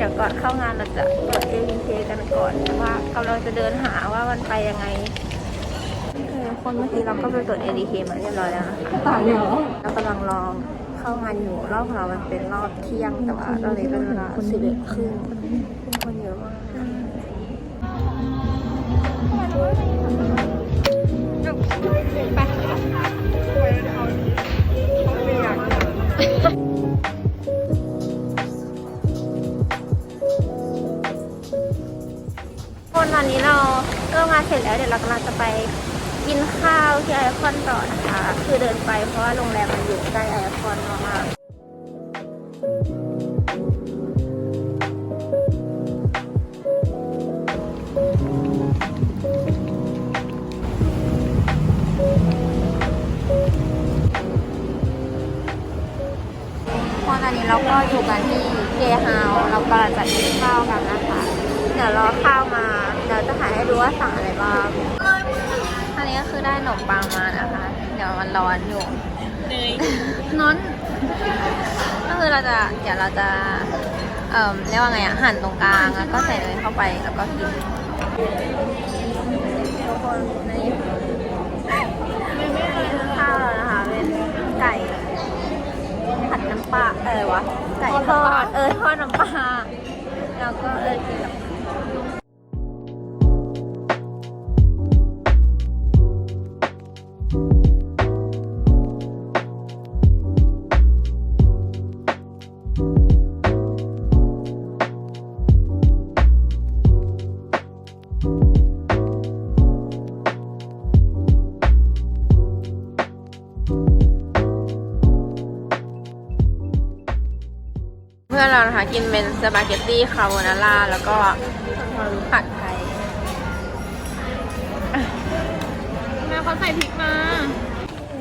กันก่อนเพราะว่ากำลังจะเดินหาว่ามันไปยังไงคนเมื่อกี้เราก็ไปตรวจ ADK มาเรียบร้อยแล้วนะตายเหรอเรากำลังรอเข้างานอยู่รอบของเรามันเป็นรอบเที่ยงแต่ว่าตอนนี้เป็นเวลาสิบเอ็ดครึ่งคนเยอะมากคนานเสร็จแล้วเดี๋ยวเรากำลังจะไปกินข้าวที่ไอคอนต่อนะคะ คือเดินไปเพราะว่าโรงแรมมันอยู่ใกล้ไอคอนมากๆพอตอนนี้เราก็อยู่กันที่เกฮาวเรากำลังจะกินข้าวกันนะคะ เดี๋ยวรอข้าวมา เดี๋ยวจะถ่ายให้ดูว่าสั่งอะไรบ้าง อันนี้ก็คือได้ขนมปังมานะคะ เดี๋ยวมันร้อนอยู่เนยนอนก็คือเราจะเดี๋ยวเราจะ เอ่อเรียกว่าไงอะหั่นตรงกลางแล้วก็ใส่เนยเข้าไปแล้วก็กินทุกคนในนี้คือข้าวแล้วนะคะเป็นไก่ผัดน้ำปลาเออวะไก่ทอดเออทอดน้ำปลาแล้วก็เออกินกับ พื่อนเรานะคะกินเป็นสปาเกตตี้คาโบนาร่าแล้วก็ผัดไทยแม่เขาใส่พริกมา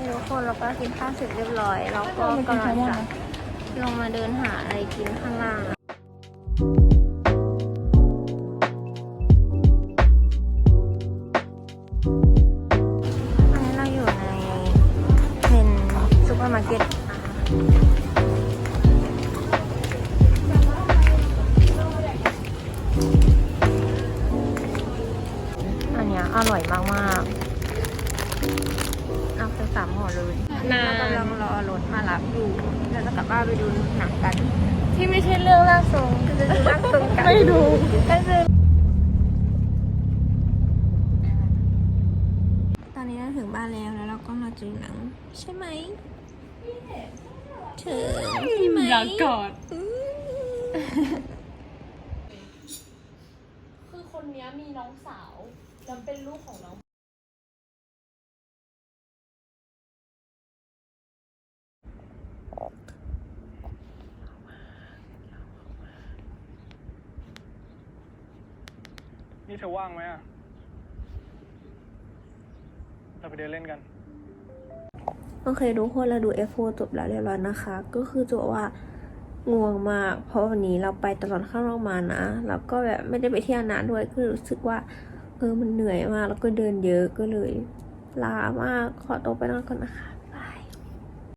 ทุกคนเราก็กินข้าวเสร็จเรียบร้อย เราก็กำลังจะลงมาเดินหาอะไรกินข้างล่างอะอันนี้เราอยู่ในเป็นซูเปอร์มาร์เก็ต ร่อยมากๆเอาไปสามห่อเลยนานเรากำลังรอรถมารับอยู่เราจะกลับบ้านไปดูหนังกัน ที่ไม่ใช่เรื่องร่างทรงก็จะดูนั่งตรงกันไม่ดูก็คือตอนนี้เราถึงบ้านแล้วแล้วเราก็มาดูหนัง ใช่ไหมเชิญใช่ไหม อยากกอด อืม คือคนนี้มีน้องสาวแล้วเป็นลูกของน้องนี่เธอว่างไหมอะเราไปเดินเล่นกัน โอเคทุกคนเราดู F4 จบแล้วเรียบร้อยนะคะ ก็คือจะบอกว่า ง่วงมาก เพราะวันนี้เราไปตลอดข้างนอกมานะ แล้วก็แบบไม่ได้ไปเที่ยวนานด้วยก็รู้สึกว่า เออมันเหนื่อยมาก แล้วก็เดินเยอะก็เลยลามากขอตัวไปนอนก่อนนะคะ